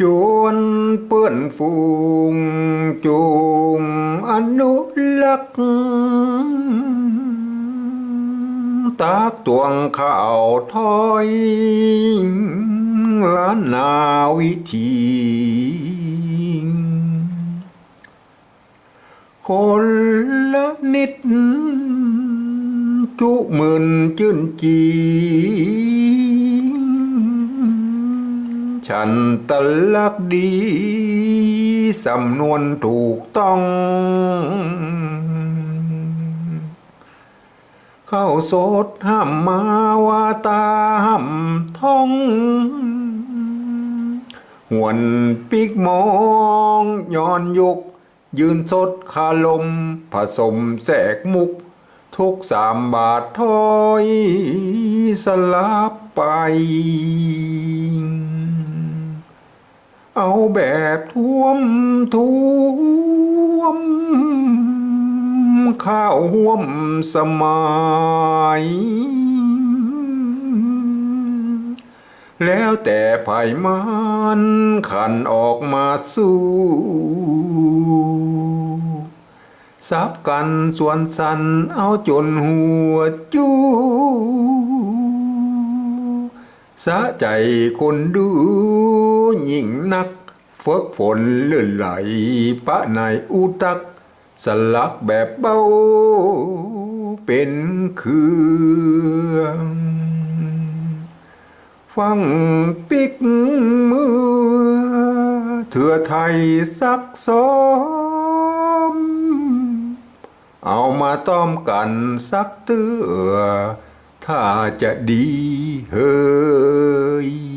จวนเปื้อนฟูงจูงอนุลักษ์ตากตวงข้าวถอยล้านนาวิธีคนละนิดจุหมื่นจื่นจี ฉันตะลักดี สำนวนถูกต้อง เข้าโสดห้ามมาวาตาห้ามท่องหวนปีกมองย้อนยุกยืนสดคาลม ผสมแสกมุก ทุกสามบาทถอยสลับไป เอาแบบท่วมท่วม ข้าวห่วมสมัย แล้วแต่ไผ่มันขันออกมาสู้สับกันส่วนสันเอาจนหัวจู สะใจคนดูยิ่งนักเฟิกฝนเลื่อนไหลปะในอุตัก สลักแบบเบาเป็นเครื่องฟังปิกมือเถื่อไทยสักซ้อม เอามาต้อมกันสักเตือ ถ้าจะดีเฮ้ย